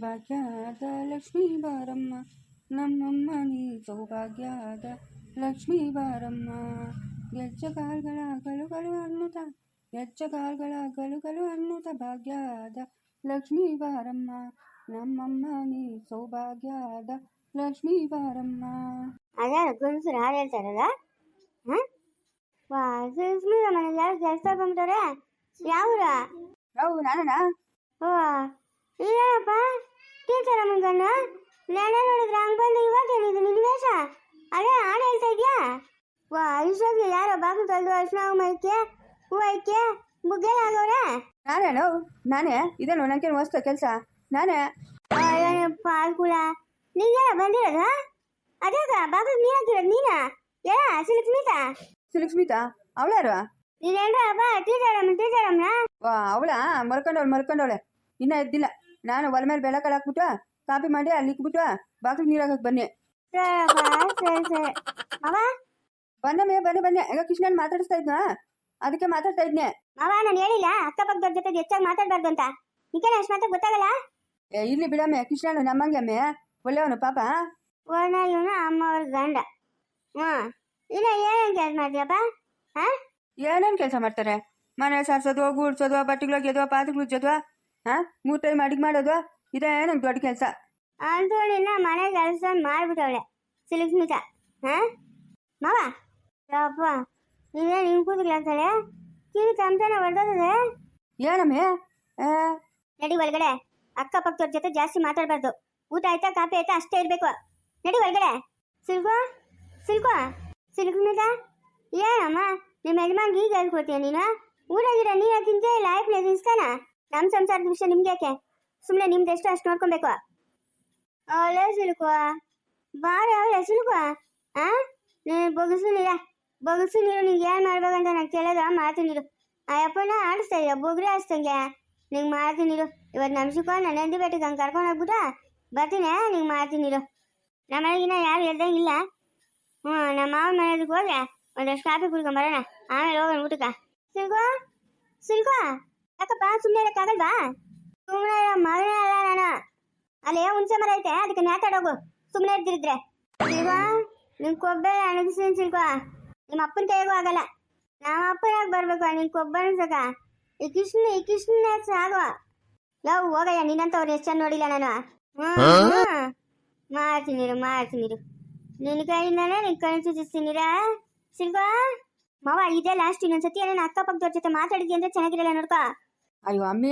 ಭಾಗ್ಯದ ಲಕ್ಷ್ಮೀ ಬಾರಮ್ಮ ನಮ್ಮಮ್ಮ ನೀ ಸೌಭಾಗ್ಯದ ಲಕ್ಷ್ಮೀ ಬಾರಮ್ಮ ಗೆಜ್ಜೆ ಕಾಲ್ಗಳ ಗಲುಗಲು ಅನ್ನುತ್ತ ಗೆಜ್ಜೆ ಕಾಲ್ಗಳ ಗಲುಗಲು ಅನ್ನುತ್ತ ಭಾಗ್ಯದ ಲಕ್ಷ್ಮೀ ಬಾರಮ್ಮ ನಮ್ಮಮ್ಮ ನೀ ಸೌಭಾಗ್ಯದ ಲಕ್ಷ್ಮೀ ಬಾರಮ್ಮ ಅದ್ಯಾರು ಗಂಡಸರು ಹಾಡು ಹೇಳ್ತಾರಲ್ಲ ಹಾಂ ವಾ ಸುಸ್ಮಿತ ಮನೇಲಿ ಯಾರು ಕೆಲಸ ಬಂದ್ಬಿಟ್ಟವ್ರೆ ಯಾವ್ರ ನಾವು ನಾನಾ ಓ ಏನಪ್ಪ ಟೀಚರ್ ಅಮ್ಮಗನ್ನು ನೆನೆ ನೋಡಿದ್ರೆ ಹಂಗೆ ಬಂದು ಇವಾಗ ಹೇಳಿದ್ದು ನಿನ್ನ ವೇಷ ಅದೇ ಹಾಡು ಹೇಳ್ತಾ ಇದೆಯಾ ವಾ ಇಷ್ಟೊತ್ತಿಗೆ ಯಾರೋ ಬಾಗಿಲು ತೊಳೆದು ಅರ್ಶಿನ ಮೈಕೆ ಹೂ ಐಕೆ ಮುಗ್ಗೆಲ್ಲ ಆಗೋರೆ ನಾನೇನು ನಾನೇ ಇದೇನು ನನಗೇನು ವಸ್ತು ಕೆಲಸ ನಾನೇ ಏನಪ್ಪ ಅಲ್ಕುಳ ನೀಗೆಲ್ಲ ಬಂದಿರೋದು ಅದೇಗ ಬಾಗಿಲು ನೀರು ಹಾಕಿರೋದು ನೀನಾ ಎಲ್ಲ ಸಿಲ್ಕ್ ಸ್ಮಿತಾ ಸುಲಕ್ಷ್ಮಿತಾ ಅವಳ್ಯಾರು ನೀನೇನ್ರ ಅಪ್ಪ ಟೀಚರ್ ಅಮ್ಮ ಟೀಚರ್ ಅಮ್ಮನ ವಾ ಅವಳ ಮಲ್ಕೊಂಡವಳು ಮಲ್ಕೊಂಡವಳೆ ಇನ್ನ ಎದ್ದಿಲ್ಲ ನಾನು ಒಲೆ ಮೇಲೆ ಬೆಳಕಲ್ಲಿ ಹಾಕ್ಬಿಟ್ಟು ಕಾಪಿ ಮಾಡಿ ಅಲ್ಲಿ ಇಕ್ಬಿಟ್ಟು ಬಾಗಿಲು ನೀರು ಹಾಕಕ್ಕೆ ಬನ್ನಿ. ಬನ್ನಮ್ಮೆ ಬನ್ನಿ ಬನ್ನಿ ಈಗ ಕೃಷ್ಣನ್ ಮಾತಾಡಿಸ್ತಾ ಇದ್ನಾ? ಅದಕ್ಕೆ ಮಾತಾಡ್ತಾ ಇದ್ನೆ. ಮಾವ ನಾನು ಹೇಳಿಲ್ಲ. ಅಕ್ಕಪಕ್ಕದವ್ರ ಜೊತೆ ಹೆಚ್ಚಾಗಿ ಮಾತಾಡ್ಬಾರ್ದು ಅಂತ. ನಿಖೇನ ಅಷ್ಟು ಮಾತ್ರ ಗೊತ್ತಾಗಲ್ಲ? ಏ ಇಲ್ಲಿ ಬಿಡಮ್ಮೆ ಕೃಷ್ಣನು ನಮ್ಮಂಗೆ ಅಮ್ಮೆ. ಒಳ್ಳೆಯವನು ಪಾಪ. ಒಣ ಇವನು ಅಮ್ಮ ಅವ್ರ ಗಂಡ. ಹ್ಞೂ ಇಲ್ಲ ಏನೇನು ಕೆಲಸ ಮಾಡ್ತೀಯಪ್ಪ? ಹಾಂ? ಏನೇನು ಕೆಲಸ ಮಾಡ್ತಾರೆ? ಮನೆ ಸಾರ್ಸೋದು ಗೂಡ್ಸೋದು ಬಟ್ಟೆಗಳು ಗೆದ್ವಾ ಪಾತ್ರೆಗಳು ಉಜ್ಜೋದು ಹಾಂ? ಮೂರು ಟೈಮ್ ಅಡಿಗೆ ಮಾಡೋದು ಇದೇ ನಂಗೆ ದೊಡ್ಡ ಕೆಲಸ. ನಿನ್ನ ಮನೆ ಕೆಲಸ ಮಾಡಿಬಿಟ್ಟವಳೆ. ಸಿಲ್ಕ್ ಸ್ಮಿತ ಹಾಂ? ಮಾವ? ಯಪ್ಪ ಇದೇ ನಿನ್ ಕೂದಲು ಅಂತಾಳೆ? ಕಿವಿ ಚಮಚನ ಹೊಡೆದದೆ ಏನಮ್ಮೆ ನಡಿ ಒಳಗಡೆ. ಅಕ್ಕಪಕ್ಕದವ್ರ ಜೊತೆ ಜಾಸ್ತಿ ಮಾತಾಡಬಾರ್ದು. ಊಟ ಆಯ್ತಾ ಕಾಫಿ ಆಯ್ತಾ ಅಷ್ಟೇ ಇರಬೇಕು. ನಡಿ ಒಳಗಡೆ. ಸಿಲ್ಕೋ? ಸಿಲ್ಕೋ? ಸಿಲ್ಕ್ ಮೀದ ಏನಮ್ಮ? ನಿಮ್ಮ ಯಜಮಾನ್ಗೆ ಈಗ ಹೇಳ್ಕೊಡ್ತೀಯ ನೀನು? ಊಟ ಗಿಡ ನೀನು ತಿಂತೇ ಇಲ್ಲ ಆಯ್ತು ತಿನ್ಸ್ತಾನ ನಮ್ಮ ಸಂಸಾರದ ವಿಷಯ ನಿಮ್ಗೆ ಯಾಕೆ? ಸುಮ್ಮನೆ ನಿಮ್ದು ಎಷ್ಟು ಅಷ್ಟು ನೋಡ್ಕೊಬೇಕು. ಅವಳೆ ಸಿಲ್ಕೋ ಬಾರ ಅವಳೆ ಸಿಲ್ಕೋ ಆ? ನೀನು ಬೊಗಸು ನೀರ ಬೊಗಸು ನೀರು ನಿಂಗೆ ಏನು ಮಾಡ್ಬೇಕಂತ ನಾನು ಕೇಳೋದು ಮಾಡ್ತೀನಿ ನೀರು ಅಯ್ಯಪ್ಪನ ಆಡಿಸ್ತಾ ಇದೆಯಾ? ಬೊಗ್ರಿ ಆಡಿಸ್ತಂಗೆ? ನಿಂಗೆ ಮಾಡ್ತೀನಿ ನೀರು ಇವತ್ತು ನಮ್ಸಿಕೋ ನನ್ನ ನಂದಿ ಬೇಟಿಗೆ ಹಂಗೆ ಕರ್ಕೊಂಡು ಹೋಗ್ಬಿಟ್ಟ ಬರ್ತೀನಿ ನಿಂಗೆ ಮಾಡ್ತೀನಿ ನೀರು ನಮ್ಮ ಮನೆಗಿನ್ನ ಯಾರು ಹೇಳ್ದಂಗೆ ಇಲ್ಲ. ಹ್ಞೂ ನಮ್ಮ ಮಾವನ ಮನೆಯದಕ್ಕೆ ಹೋಗ್ಯಾ? ಒಂದಷ್ಟು ಕಾಫಿ ಕುಡ್ಕೊಂಬರೋಣ ಆಮೇಲೆ ಹೋಗೋಣ ಊಟಕ್ಕೆ. ಸಿಲ್ಕೋ ಸಿಲ್ಕೋ ಯಾಕಪ್ಪ ಸುಮ್ಮನೆ ಇರೋಕ್ಕಾಗಲ್ವಾ ಸುಮ್ಮನೆ ಮಗನೇ ಅಲ್ಲ ನಾನು. ಅಲ್ಲೇ ಹುಣಸೆ ಮರ ಐತೆ ಅದಕ್ಕೆ ನೇತಾಡೋಗು ಸುಮ್ಮನೆ ಇರ್ತಿರಿದ್ರೆ. ಶಿಲ್ವಾ ನಿಂಗೆ ಕೊಬ್ಬೆ ಅಣಗಿಸ್ತೀನಿ ಶಿಲ್ವಾ ನಿಮ್ಮ ಅಪ್ಪನ ಕೈಗೂ ಆಗಲ್ಲ. ನಮ್ಮ ಅಪ್ಪನಾಗ ಬರ್ಬೇಕು ನಿನ್ ಕೊಬ್ಬ ಅನ್ಸಕ ಈ ಕೃಷ್ಣ ಈ ಕೃಷ್ಣ ಸಾಗುವ ಲವ್ ಹೋಗಯ್ಯ ನಿನ್ನಂತವ್ರು ಎಷ್ಟು ಚೆಂದ ನೋಡಿಲ್ಲ ನಾನು. ಮಾಡ್ತೀನಿ ಇರು ಮಾಡ್ತೀನಿ ಇರು. ನಿನ್ನ ಕೈಯಿಂದಾನೆ ನಿನ್ ಕಣ್ ಚುಚ್ಚಿಸ್ತೀನಿರಾ ಸಿಲ್ವಾ ಮಾವ ಇದೆ ಲಾಸ್ಟ್ ಇನ್ನೊಂದ್ಸತಿ ಏನೋ ಅಕ್ಕಪಕ್ಕದವ್ರ ಜೊತೆ ಮಾತಾಡಿದ್ಯ ಅಂದ್ರೆ ಚೆನ್ನಾಗಿರಲ್ಲ ನೋಡ್ಕೋ. ಅಯ್ಯೋ ಅಮ್ಮಿ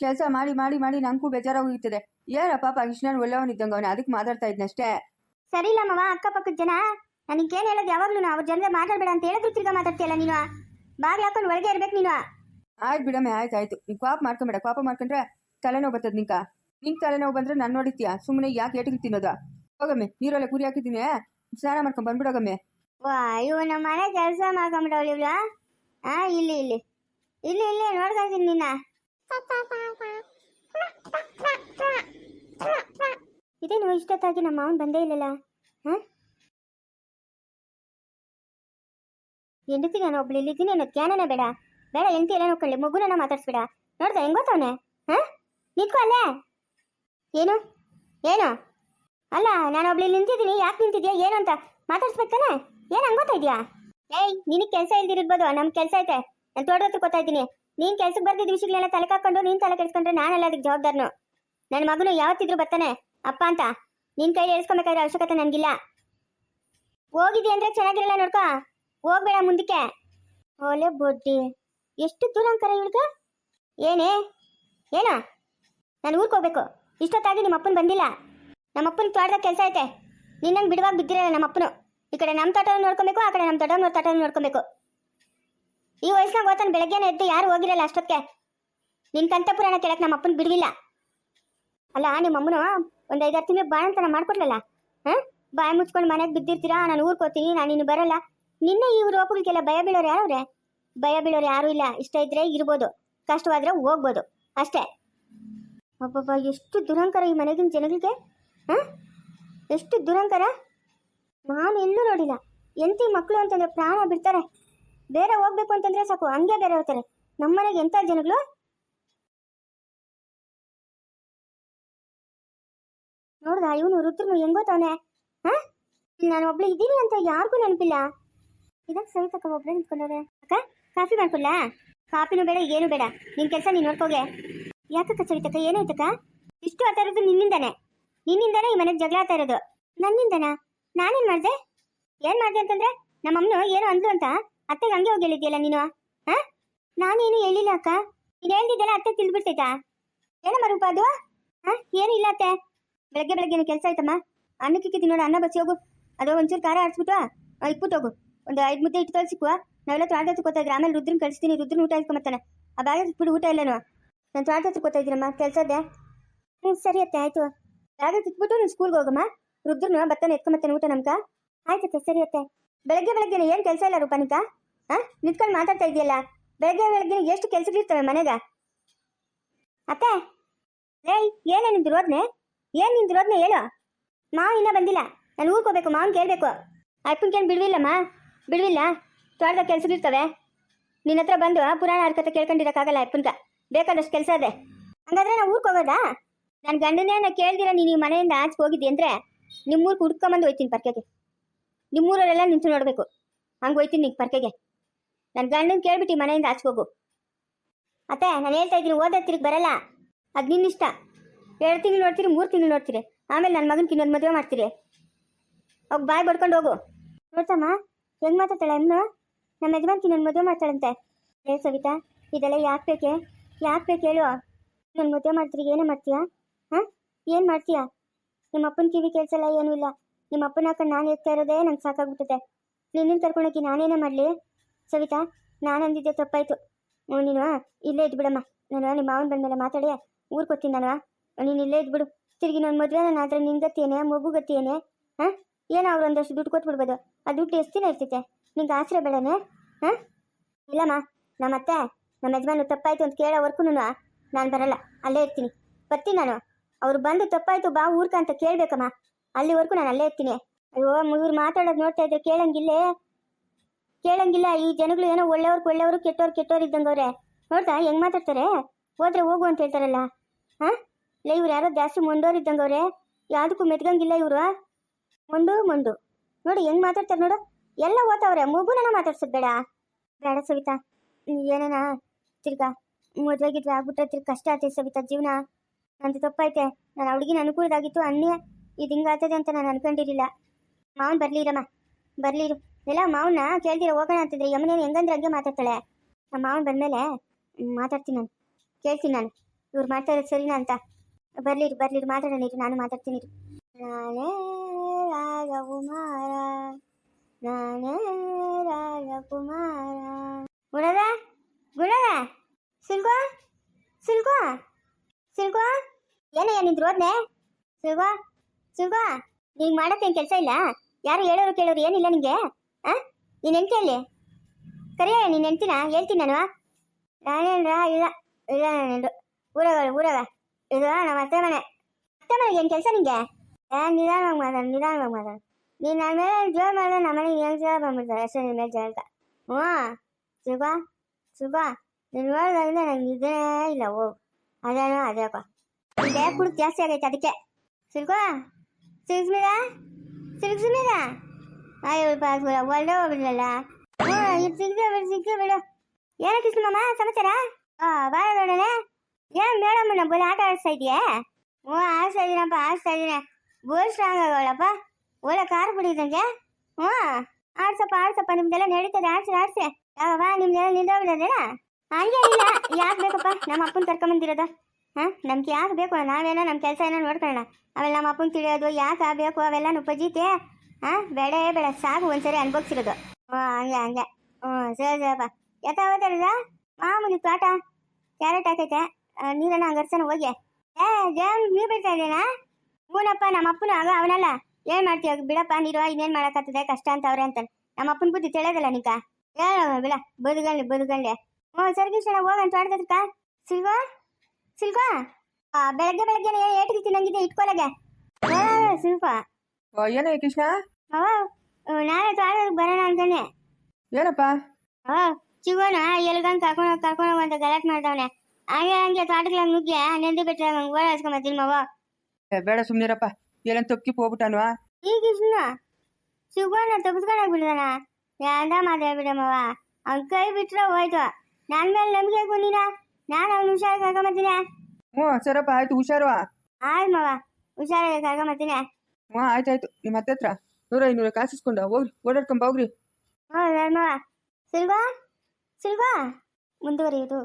ಕೆಲಸ ಮಾಡಿ ಮಾಡಿ ಮಾಡಿ ನನಗೂ ಬೇಜಾರಾಗೋಗ್ತದೆ ಏನಪ್ಪ ಪಾಪ ಕೃಷ್ಣನ್ ಒಳ್ಳೆಯವನಿದ್ದಂಗೆ ಅವನು? ಅದಕ್ಕೆ ಮಾತಾಡ್ತಾ ಇದ್ನಷ್ಟೇ ಸರಿ ಇಲ್ಲ ಮಾವ ಅಕ್ಕಪಕ್ಕದ ಜನ. ನನಗೇನು ಹೇಳೋದು? ಯಾವಾಗ್ಲೂ ಅವ್ರ ಜನರ ಮಾತಾಡ್ಬೇಡ ಅಂತ ಹೇಳಿದ್ರು ತಿರ್ಗಾ ಮಾತಾಡ್ತೀಯಲ್ಲ ನೀನು. ಬಾಗ್ಲು ಹಾಕೊಂಡು ಒಳಗೆ ಇರ್ಬೇಕು ನೀನು. ಆಯ್ತು ಬಿಡಮ್ಮೆ ಆಯ್ತು ಆಯ್ತು. ನೀನು ಕೋಪ ಮಾಡ್ಕೊಂಬೇಡ. ಕೋಪ ಮಾಡ್ಕೊಂಡ್ರೆ ತಲೆನೋವು ಬರ್ತದೆ ನಿಂಕ. ನಿಂಗೆ ತಲೆನೋವು ಬಂದ್ರೆ ನಾನು ನೋಡಿತ್ಯಾ? ಸುಮ್ಮನೆ ಯಾಕೆ ಏಟಿಗೆ ತಿನ್ನೋದ? ಹೋಗಮ್ಮೆ ನೀರೊಳಗೆ ಕುರಿ ಹಾಕಿದ್ದೀನಿ. ಸ್ನಾನ ಮಾಡ್ಕೊಂಡು ಬಂದ್ಬಿಡೋಗಮ್ಮೆ ವಾ ಇವು ನಮ್ಮ ಮನೆ ಕೆಲಸ ಮಾಡ್ಕೊಂಬಿಡವಳು ಇವಳು. ಆ ಇಲ್ಲಿ ಇಲ್ಲಿ. ಇಲ್ಲಿ ಇಲ್ಲಿ ನೋಡ್ಕೊಂತೀನಿ ನಿನ್ನ. ಇದೇನು ಇಷ್ಟೊತ್ತಾಗಿ ನಮ್ಮ ಮಾವನ್ ಬಂದೇ ಇಲ್ಲಲ್ಲ? ಹಾ? ಹೆಂಡತಿ ನಾನು ಒಬ್ಳು ಇಲ್ಲಿದ್ದೀನಿ ಅನ್ನೋ ಜ್ಞಾನನೇ ಬೇಡ. ಬೇಡ, ಹೆಂಡತಿ ಎಲ್ಲ ನೋಡ್ಕೊಳ್ಳಿ ಮಗುನ ಮಾತಾಡ್ಸ್ಬೇಡ. ನೋಡ್ದ, ಹೆಂಗ್ ಗೊತ್ತವನೆ ಹಾ? ನಿಂತ್ಕೊ ಅಲ್ಲೇ. ಏನು? ಏನು? ಅಲ್ಲ, ನಾನು ಒಬ್ಳು ಇಲ್ಲಿ ನಿಂತಿದ್ದೀನಿ, ಯಾಕೆ ನಿಂತಿದ್ಯಾ, ಏನು ಅಂತ ಮಾತಾಡ್ಸ್ಬೇಕಾನೆ ಏನು ಹಂಗೋತಾ ಇದೆಯಾ? ಏಯ್, ನಿನಗೆ ಕೆಲಸ ಇಲ್ದಿರ್ಬೋದು ನಮ್ಮ ಕೆಲಸ ಐತೆ. ನಾನು ತೋಟದ ಗೊತ್ತಾ ಇದ್ದೀನಿ. ನೀನು ಕೆಲ್ಸಕ್ಕೆ ಬರ್ತಿದ್ದ ವಿಷಯಗಳೆಲ್ಲ ತಲೆ ಕಾಕೊಂಡು ನೀನ್ ತಲೆ ಕೆಡ್ಸ್ಕೊಂಡ್ರೆ ನಾನೆಲ್ಲ ಅದಕ್ಕೆ ಜವಾಬ್ದಾರನು. ನನ್ನ ಮಗನು ಯಾವತ್ತಿದ್ರು ಬರ್ತಾನೆ. ಅಪ್ಪ ಅಂತ. ನಿನ್ ಕೈ ಎಳ್ಸ್ಕೊಬೇಕಾದ್ರೆ ಅವಶ್ಯಕತೆ ನನಗಿಲ್ಲ. ಹೋಗಿದ್ದಿ ಅಂದ್ರೆ ಚೆನ್ನಾಗಿರಲ್ಲ ನೋಡ್ಕೊ. ಹೋಗ್ಬೇಡ ಮುಂದಕ್ಕೆ. ಓಲೆ ಬೊಡ್ಡಿ. ಎಷ್ಟು ದೂರ ದೂರಂಕರ ಇವಳಿಗ? ಏನೇ? ಏನ? ನಾನು ಊರಿಗೆ ಹೋಗ್ಬೇಕು. ಇಷ್ಟೊತ್ತಾಗಿ ನಿಮ್ಮ ಅಪ್ಪನ ಬಂದಿಲ್ಲ. ನಮ್ಮ ಅಪ್ಪನ ತೋಟದಾಗ ಕೆಲಸ ಐತೆ. ನಿನ್ನಂಗೆ ಬಿಡುವಾಗ ಬಿದ್ದಿರಲ್ಲ ನಮ್ಮ ಅಪ್ಪನು. ಈ ಕಡೆ ನಮ್ಮ ತೋಟ ನೋಡ್ಕೊಬೇಕು, ಆ ಕಡೆ ನಮ್ಮ ದೊಡ್ಡವ್ರ ತೋಟ ನೋಡ್ಕೊಬೇಕು. ಈ ವಯಸ್ಸಿನಾಗ ಓದ್ತಾನೆ, ಬೆಳಗ್ಗೆನೇ ಎದ್ದು ಯಾರು ಹೋಗಿರಲ್ಲ ಅಷ್ಟೊತ್ತಿಗೆ ನಿನ್ ಕಂತ ಪುರಾಣ ಕೇಳಕ್ಕೆ ನಮ್ಮ ಅಪ್ಪನ ಬಿಡ್ಲಿಲ್ಲ. ಅಲ್ಲ ನಿಮ್ಮ ಅಮ್ಮನು ಒಂದು ಐದಾರು ತಿಂಗಳು ಬಾಣಂತನ ಮಾಡ್ಕೊಡ್ಲಲ್ಲ ಹಾಂ? ಬಾಯಿ ಮುಚ್ಕೊಂಡು ಮನೆಗೆ ಬಿದ್ದಿರ್ತೀರಾ? ನಾನು ಊರಿಗೆ ಹೋಗ್ತೀನಿ, ನಾನು ಇನ್ನು ಬರಲ್ಲ. ನಿನ್ನೆ ಈ ರೋಪಗಳಿಗೆಲ್ಲ ಭಯ ಬೀಳೋರು ಯಾರವ್ರೆ? ಭಯ ಬೀಳೋರು ಯಾರೂ ಇಲ್ಲ. ಇಷ್ಟ ಇದ್ರೆ ಇರ್ಬೋದು. ಕಷ್ಟವಾದ್ರೆ ಹೋಗ್ಬೋದು. ಅಷ್ಟೇ. ಅಬ್ಬಬ್ಬ, ಎಷ್ಟು ದುರಂಕರ ಈ ಮನೆಗಿನ ಜನಗಳಿಗೆ? ಹಾಂ? ಎಷ್ಟು ದುರಂಕರ? ನಾನು ಎಲ್ಲೂ ನೋಡಿಲ್ಲ. ಎಂತಿ ಮಕ್ಕಳು ಅಂತಂದ್ರೆ ಪ್ರಾಣ ಬಿಡ್ತಾರೆ. ಬೇರೆ ಹೋಗ್ಬೇಕು ಅಂತಂದ್ರೆ ಸಾಕು, ಹಂಗೆ ಬೇರೆ ಹೋಗ್ತಾರೆ. ನಮ್ಮನೆಗೆ ಎಂಥ ಜನಗಳು? ನೋಡ್ದ, ಇವನು ರುದ್ರನು ಹೆಂಗೋತವನೆ ಹಾ? ನಾನು ಒಬ್ಳು ಇದ್ದೀನಿ ಅಂತ ಯಾರಿಗೂ ನೆನಪಿಲ್ಲ. ಇದಕ್ಕೆ ಸವಿತಕ್ಕ ಒಬ್ಳೆ ನಿಂತ್ಕೊಂಡವ್ರೆ. ಅಕ್ಕ, ಕಾಫಿ ಮಾಡ್ಕೊಳ್ಳ ಕಾಫಿನೂ ಬೇಡ ಏನು ಬೇಡ. ನಿನ್ ಕೆಲಸ ನೀನು ನೋಡ್ಕೋಗೆ. ಯಾಕಕ್ಕ ಸವಿತಕ್ಕ, ಏನಾಯ್ತಕ್ಕ? ಇಷ್ಟು ಆತ ಇರೋದು ನಿನ್ನಿಂದಾನೆ. ನಿನ್ನಿಂದಾನೆ ಈ ಮನೆಗೆ ಜಗಳ ಆತಾ ಇರೋದು. ನನ್ನಿಂದನಾ? ನಾನೇನ್ ಮಾಡ್ದೆ? ಏನ್ ಮಾಡ್ದೆ ಅಂತಂದ್ರೆ? ನಮ್ಮಮ್ಮನು ಏನು ಅಂದ್ಲು ಅಂತ. ಅತ್ತೆಗೆ ಹಂಗೆ ಹೋಗಿ ನೀನು? ಹಾ? ನಾನೇನು ಹೇಳಿಲ್ಲ ಅಕ್ಕ. ನೀನು ಹೇಳ್ದಿದ್ದೆಲ್ಲ ಅತ್ತೆ ತಿಳ್ಬಿಡ್ತೈತಾ ಏನಮ್ಮ ರೂಪ ಅದು? ಹಾ? ಏನು ಇಲ್ಲ ಅತ್ತೆ. ಬೆಳಗ್ಗೆ ಬೆಳಗ್ಗೆ ಕೆಲಸ ಆಯ್ತಮ್ಮ. ಅನ್ನಕ್ಕೆ ತಿನ್ನೋಣ ಅನ್ನ ಬಸಿ ಹೋಗು. ಅದು ಒಂಚೂರು ಖಾರ ಆಡ್ಸ್ಬಿಟ್ಟು ಇಟ್ಬಿಟ್ಟು ಹೋಗು. ಒಂದು ಐದು ಮುದ್ದೆ ಇಟ್ಟು ಕಳ್ಸಿಕ್ಕುವ ನಾವೆಲ್ಲ ತ್ವಾಟ ಹತ್ರ ಇದ್ರೆ. ಆಮೇಲೆ ರುದ್ರನ್ ಕಳಿಸ್ತೀನಿ. ರುದ್ರನ್ ಊಟ ಇಟ್ಕೊಂಬತ್ತಾನೆ ಆ ಬ್ಯಾಗ್ ಬಿಟ್ಟು ಊಟ ಇಲ್ಲನು ನಾನು ತ್ವಾಟ ಕೂತಾ ಇದ್ದೀನಮ್ಮ. ಕೆಲಸದ್ದೆ ಹ್ಞೂ ಸರಿ ಅತ್ತೆ, ಆಯ್ತು. ಬ್ಯಾಗ್ ತಿಕ್ಬಿಟ್ಟು ನೀನು ಸ್ಕೂಲ್ಗೆ ಹೋಗಮ್ಮ. ರುದ್ರನು ಬತ್ತಾನೆ ಎತ್ಕೊಂಬತ್ತಾನೆ ಊಟ ನಮ್ಗೆ. ಆಯ್ತತ್ತೆ, ಸರಿ ಅತ್ತೆ. ಬೆಳಗ್ಗೆ ಬೆಳಗ್ಗೆ ಏನು ಕೆಲಸ ಇಲ್ಲ ರೂಪಾನಿಕ? ಹಾ ನಿಂತ್ಕೊಂಡು ಮಾತಾಡ್ತಾ ಇದೆಯಲ್ಲ ಬೆಳಗ್ಗೆ ಬೆಳಗ್ಗೆ ಎಷ್ಟು ಕೆಲಸಗಳಿರ್ತವೆ ಮನೆಗ? ಅತ್ತೆ, ಏಯ್, ಏನೇ ನಿಂದು ರೋದ್ನೆ? ಏನ್ ನಿಂದು ಹೇಳು. ಮಾವು ಇನ್ನೂ ಬಂದಿಲ್ಲ, ನಾನು ಊರ್ಕೋಬೇಕು ಮಾವನ್ ಕೇಳಬೇಕು. ಅಪ್ಪನ್ಕೇನು ಬಿಡ್ವಿಲ್ಲಮ್ಮ? ಬಿಡ್ವಿಲ್ಲ? ತೋಟದ ಕೆಲಸಗಳಿರ್ತವೆ ನಿನ್ನ ಹತ್ರ ಬಂದು ಪುರಾಣ ಹರ್ಕತೆ ಕೇಳ್ಕೊಂಡಿರಕ್ಕಾಗಲ್ಲ ಅಪ್ಪನ್ಕ. ಬೇಕಾದಷ್ಟು ಕೆಲಸ ಅದೇ. ಹಂಗಾದ್ರೆ ನಾವು ಊರ್ಗೆ ಹೋಗೋದಾ? ನನ್ನ ಗಂಡನೇ ನಾ ಕೇಳ್ದಿರ ನೀನು ಈ ಮನೆಯಿಂದ ಆಚೆ ಹೋಗಿದ್ದಿ ಅಂದ್ರೆ ನಿಮ್ಮೂರ್ಗೆ ಹುಡ್ಕೊಂಬಂದು ಹೋಯ್ತೀನಿ ಪರ್ಕೆಗೆ. ನಿಮ್ಮೂರಲ್ಲೆಲ್ಲ ನಿಂತು ನೋಡಬೇಕು. ಹಂಗೆ ಹೋಯ್ತೀನಿ ನಿಂಗೆ ಪರ್ಕೆಗೆ. ನನ್ನ ಗಂಡನ ಕೇಳ್ಬಿಟ್ಟು ಮನೆಯಿಂದ ಆಚೆ ಹೋಗು. ಅತ್ತೆ, ನಾನು ಹೇಳ್ತಾ ಇದ್ದೀನಿ ಓದೋ ತಿರುಗಿ ಬರಲ್ಲ. ಅದು ನಿನ್ನಿಷ್ಟ ಎರಡು ತಿಂಗಳು ನೋಡ್ತೀರಿ, ಮೂರು ತಿಂಗಳು ನೋಡ್ತೀರಿ. ಆಮೇಲೆ ನನ್ನ ಮಗನ ಇನ್ನೊಂದು ಮದುವೆ ಮಾಡ್ತೀರಿ. ಅವಾಗ ಬಾಯ್ ಬಡ್ಕೊಂಡು ಹೋಗು. ನೋಡ್ತಮ್ಮ, ಹೆಂಗ್ ಮಾತಾಡ್ತಾಳೆ ಅಮ್ಮ? ನಮ್ಮ ಯಜಮಾನ್ ನನ್ನ ಮದುವೆ ಮಾಡ್ತಾಳಂತೆ. ಏ, ಸವಿತಾ, ಇದೆಲ್ಲ ಯಾಕೆ ಬೇಕೆ ಯಾಕೆ ಬೇಕು ಹೇಳು? ನನ್ನ ಮದುವೆ ಮಾಡ್ತೀರಿ, ಏನೇ ಮಾಡ್ತೀಯಾ? ಹಾಂ? ಏನು ಮಾಡ್ತೀಯಾ? ನಿಮ್ಮ ಅಪ್ಪನ ಕಿವಿ ಕೇಳಿಸಲ್ಲ, ಏನೂ ಇಲ್ಲ. ನಿಮ್ಮ ಅಪ್ಪನ ನಾನು ಇರ್ತಾ ಇರೋದೇ ನಂಗೆ ಸಾಕಾಗ್ಬಿಟ್ಟಿದೆ. ನಿನ್ನ ಕರ್ಕೊಂಡೋಗಿ ನಾನೇನೇ ಮಾಡಲಿ? ಸವಿತಾ, ನಾನು ಅಂದಿದ್ದೆ ತಪ್ಪಾಯ್ತು. ನೀನು ಇಲ್ಲೇ ಇದ್ಬಿಡಮ್ಮ ನಾನು ನಿಮ್ಮ ಮಾವನ ಬಂದಮೇಲೆ ಮಾತಾಡಿ ಊರ್ ಕೊಡ್ತೀನಿ ನಾನು ನೀನು ಇಲ್ಲೇ ಇದ್ಬಿಡು ತಿರುಗಿ ನನ್ನ ಮದುವೆ ನಾನು ಆದರೆ ನಿನ್ನ ಗತ್ತೇನೆ ಮಗು ಗತ್ತೇನೆ ಹಾಂ ಏನೋ ಅವ್ರು ಒಂದಷ್ಟು ದುಡ್ಡು ಕೊಟ್ಬಿಡ್ಬೋದು. ಆ ದುಡ್ಡು ಎಷ್ಟು ದಿನ ಇರ್ತೈತೆ? ನಿಂಗೆ ಆಸರೆ ಬೇಡನೆ ಹಾಂ ಇಲ್ಲಮ್ಮ ನಮ್ಮ ಅತ್ತೆ ನಮ್ಮ ಯಜಮಾನು ತಪ್ಪಾಯ್ತು ಅಂತ ಕೇಳೋವರೆಗೂ ನಾನು ಬರಲ್ಲ. ಅಲ್ಲೇ ಇರ್ತೀನಿ. ಬರ್ತೀನಿ ನಾನು. ಅವ್ರು ಬಂದು ತಪ್ಪಾಯ್ತು ಬಾ ಊರ್ಕ ಅಂತ ಕೇಳಬೇಕಮ್ಮ. ಅಲ್ಲಿವರೆಗೂ ನಾನು ಅಲ್ಲೇ ಇರ್ತೀನಿ. ಅಯ್ಯೋ, ಇವ್ರು ಮಾತಾಡೋದು ನೋಡ್ತಾ ಇದ್ರೆ ಕೇಳಂಗಿಲ್ಲೇ. ಕೇಳಂಗಿಲ್ಲ, ಈ ಜನಗಳು ಏನೋ ಒಳ್ಳೆಯವ್ರು ಒಳ್ಳೆಯವರು, ಕೆಟ್ಟವ್ರು ಕೆಟ್ಟವ್ರು ಇದ್ದಂಗವ್ರೆ. ನೋಡ್ತಾ, ಹೆಂಗ್ ಮಾತಾಡ್ತಾರೆ? ಹೋದ್ರೆ ಹೋಗು ಅಂತ ಹೇಳ್ತಾರಲ್ಲ. ಹಾಂ? ಇಲ್ಲ ಇವ್ರು ಯಾರೋ ಜಾಸ್ತಿ ಮೊಂಡೋರು ಇದ್ದಂಗವ್ರೆ. ಯಾವುದಕ್ಕೂ ಮೆತ್ಗಂಗಿಲ್ಲ ಇವರು ಮೊಂಡು ಮೊಂಡು. ನೋಡಿ, ಹೆಂಗ್ ಮಾತಾಡ್ತಾರೆ ನೋಡು. ಎಲ್ಲ ಓದ್ತಾವ್ರೆ. ಮಗುನ ಮಾತಾಡ್ಸೋದು ಬೇಡ. ಬೇಡ ಸವಿತಾ. ಏನೇನ? ತಿರ್ಗಾ ಮದುವೆ ಗಿದ್ವೆ ಆಗ್ಬಿಟ್ರೆ ತಿರ್ಗಿ ಕಷ್ಟ ಆಯ್ತು ಸವಿತಾ, ಜೀವನ. ನಂದು ತಪ್ಪೈತೆ ನಾನು ಹುಡುಗಿನ ಅನುಕೂಲದಾಗಿತ್ತು, ಅನ್ನೇ. ಇದು ಹಿಂಗಾಗ್ತದೆ ಅಂತ ನಾನು ಅನ್ಕೊಂಡಿರಲಿಲ್ಲ. ಮಾವನ್ ಬರ್ಲಿರಮ್ಮ ಬರ್ಲಿರು ಎಲ್ಲ ಮಾವನ್ನ ಕೇಳ್ದಿರ ಹೋಗೋಣ ಅಂತಂದ್ರೆ. ಯಮನೇನು ಹೆಂಗಂದ್ರೆ ಹಂಗೆ ಮಾತಾಡ್ತಾಳೆ. ನಮ್ಮ ಮಾವನ್ ಬಂದಮೇಲೆ ಮಾತಾಡ್ತೀನಿ ನಾನು. ಕೇಳ್ತೀನಿ ನಾನು. ಇವ್ರು ಮಾಡ್ತಾ ಇರೋದು ಸರಿನಾ ಅಂತ. ಬರ್ಲಿರು ಬರ್ಲಿರು ಮಾತಾಡೋಣ ಇರು. ನಾನು ಮಾತಾಡ್ತೀನಿ ಇರು. ನಾನೇ ರಾಜಕುಮಾರ. ನಾನೇ ರಾಜಕುಮಾರ. ಗುಣದ? ಗುಣದ? ಸಿಲ್ಕೋ ಸಿಲ್ಕೋ ಸಿಲ್ಕೋ ಏನಯ್ಯ ಏನಿದ್ರು ಹೋದ್ನೆ ಸಿಲ್ಕೋ ಸಿಲ್ಕೋ ನಿಂಗೆ ಮಾಡಕ್ಕೇನು ಕೆಲಸ ಇಲ್ಲ ಯಾರು ಹೇಳೋರು ಕೇಳೋರು ಏನಿಲ್ಲ ನಿಂಗೆ ಆ ನೀನು ಹೆಂಡ್ತಿಯಲ್ಲಿ ಕರಿಯ ನೀನು ಹೆಂಡ್ತಿನ ಹೇಳ್ತೀನಿ ನಾನು ನಾನೇನ್ರ ಇಲ್ಲ ಇಲ್ಲ ನಾನೇನ್ರು ಊರಾಗ ಊರಾಗ ಇದು ನಮ್ಮ ಅತ್ತೆ ಮನೆ ಅತ್ತೆ ಮನೆಗೆ ಏನು ಕೆಲಸ ನಿಂಗೆ ಏ ನಿಧಾನವಾಗಿ ಮಾತಾಡು ನಿಧಾನವಾಗಿ ಮಾತಾಡು ನೀನು ನನ್ನ ಮೇಲೆ ಜೋರು ಮಾಡಿದ್ರೆ ನಮ್ಮ ಮನೆಗೆ ಏನು ಜೋರು ಬಂದ್ಬಿಡ್ತಾರೆ ಅಷ್ಟೇ ನಿನ್ನ ಮೇಲೆ ಜೋರ್ಗ ಹ್ಞೂ ಸುಖ ಸುಖ ನೀನು ನೋಡಿದಾಗಿಂದ ನಂಗೆ ನಿದ್ದೆ ಇಲ್ಲ ಹೋಗು ಅದೇನೋ ಅದೇಪ್ಪ ಇದೇ ಕುಡುಕ್ ಜಾಸ್ತಿ ಆಗೈತೆ ಅದಕ್ಕೆ ಸಿಲ್ಕೋ ಸಿಲ್ಸ್ಮಿರ ಸಿಲ್ಕ್ಸ್ಮಿರ ಅಯ್ಯೋ ಪಾಸ್ಬಿಡ ಒಳ್ಳೆ ಹೋಗ್ಬಿಡ್ಲಲ್ಲ ಹ್ಞೂ ಇದು ಸಿಗ್ದೆ ಬಿಡು ಸಿಗ್ದೆ ಬಿಡು. ಏನ ಕೃಷ್ಣಮ್ಮ ಸಮಾಚಾರ? ಬಾಳ ನೋಡೋಣ ಏನ್ ಮೇಡಮ್ ಬೋಲಿ ಆಟ ಆಡಿಸ್ತಾ ಇದೆಯಾ ಹ್ಞೂ, ಆಡಿಸ್ತಾ ಇದೀನಪ್ಪ ಆಡಿಸ್ತಾ ಇದ್ದೀನಿ. ಬೋಲ್ ಸ್ಟ್ರಾಂಗ್ ಆಗೋಳಪ್ಪ. ಒಳ್ಳೆ ಕಾರ್ ಬಿಡಿದಂಗೆ ಹ್ಞೂ. ಆಡ್ಸಪ್ಪ ಆಡ್ಸಪ್ಪ, ನಿಮ್ದೆಲ್ಲ ನಡೀತದೆ, ಆಡ್ಸಿ ಆಡ್ಸಿ. ಯಾವಾಗ ನಿಮ್ದೆಲ್ಲ ನಿಂದೋಗ್ಬಿಡೋದೇನ ಹಂಗೆ ಇಲ್ಲ ಯಾಕೆ ಬೇಕಪ್ಪ? ನಮ್ಮ ಅಪ್ಪನ ಕರ್ಕೊಂಬಂದಿರೋದು. ಹಾಂ ನಮ್ಗೆ ಯಾಕೆ ಬೇಕು? ನಾವೇನೋ ನಮ್ಮ ಕೆಲಸ ಏನೋ ನೋಡ್ಕೊಳ್ಳೋಣ. ಅವೆಲ್ಲ ನಮ್ಮ ಅಪ್ಪನ ತಿಳಿಯೋದು, ಯಾಕೆ ಬೇಕು ಅವೆಲ್ಲ ಉಪಜೀತೆ. ಹಾಂ? ಬೇಡ ಬೇಡ. ಸಾಕು ಒಂದ್ಸರಿ ಅನ್ಭೋಗ್ಸಿರೋದು ಹ್ಞೂ ಹಂಗೆ ಹಂಗೆ. ಹ್ಞೂ ಸರಿ ಸರಪ್ಪ ಯಾಕೆ ಓದಾಡಿದ ಮಾಮೂಲಿ ತೋಟ ಕ್ಯಾರೆಟ್ ಹಾಕೈತೆ. ನೀರನ್ನ ಹಂಗರ್ಸನ ಹೋಗಿ. ಏ ಜೇಮ್ ನೀರು ಬಿಡ್ತಾ ಇದ್ದೀನಾ ಹ್ಞೂನಪ್ಪ ನಮ್ಮ ಅಪ್ಪನ ಆಗ ಅವನಲ್ಲ. ಏನು ಮಾಡ್ತೀಯ? ಬಿಡಪ್ಪ, ನೀರು ಏನು ಮಾಡಕತ್ತದೆ ಕಷ್ಟ ಅಂತ ಅವ್ರೆ ಅಂತ ನಮ್ಮ ಅಪ್ಪನ ಬುದ್ಧಿ ತಿಳಿಯೋದಲ್ಲ ನಿಕ ಹೇಳ, ಬಿಡ. ಬದುಗಳ್ಳಿ ಬದುಗಳ್ಳಿ ಹ್ಞೂ ಸರಿ ಕೃಷ್ಣ ಹೋಗಂತ ಮಾಡ್ತದಕ್ಕ ಸಿಲ್ವಾ ಸಿಲ್ವಾ ಆ, ಬೆಳಗ್ಗೆ ಬೆಳಗ್ಗೆ ಏಟಿಗೆ ತಿನ್ನಂಗಿದೆ ಇಟ್ಕೊಳಗೆ. ಸಿಲ್ವಾ ಓ ಏನೋ ಕೃಷ್ಣ? ಅವ ನಾಳೆ ತೋಟದಕ್ಕೆ ಬರೋಣ ಅಂತಾನೆ. ಏನಪ್ಪ? ಅವ ಚಿಗೋನ ಎಲ್ಗಂಗ್ ಕರ್ಕೊಂಡು ಕರ್ಕೊಂಡು ಅಂತ ಗಲಾಟ್ ಮಾಡ್ತಾವನೆ ಹಂಗೆ ಹಂಗೆ ತೋಟಕ್ಕೆ ನುಗ್ಗಿ ನೆಂದಿ ಬಿಟ್ಟರೆ ಹಚ್ಕೊಂಡ್ ಮವ. ಮಾವ ಬೇಡ ಸುಮ್ಮನಿರಪ್ಪ ಏನಂತ ತೊಕ್ಕಿ ಹೋಗ್ಬಿಟ್ಟಾನು ಈಗ ಕೃಷ್ಣ ಸಿಗೋಣ ತಪ್ಪಿಸ್ಕೊಂಡಾಗ್ಬಿಡ್ದಾನ ಯಾಂದ ಮಾತಾಡ್ಬಿಡಮ್ಮವ ಅವ್ನ ಕೈ ಬಿಟ್ರೆ ಹೋಯ್ತು. ನನ್ನ ಮೇಲೆ ನಂಬಿಕೆ ಕೊನಿನ ನಾನು ಅವ್ನು ಹುಷಾರಾಗಿ ಕರ್ಕೊಂಬತ್ತೀನಿ ಹ್ಞೂ ಸರಪ್ಪ ಆಯ್ತು ಹುಷಾರು ಆಯ್ ಮವ ಹುಷಾರಾಗಿ ಕರ್ಕೊಂಬತ್ತೀನಿ ಹ್ಞೂ ಆಯ್ತಾಯ್ತು ನಿಮ್ಮ ಅತ್ತೆ ಹತ್ರ ನೂರ ಐನೂರ ಕಾಸಿಸ್ಕೊಂಡು ಹೋಗ್ರಿ ಓಡಾಡ್ಕೊಂಬ ಹೋಗ್ರಿ. ಹ್ಞೂ ಮವ. ಸಿಲ್ವಾ? ಸಿಲ್ವಾ? ಮುಂದುವರಿಯುವುದು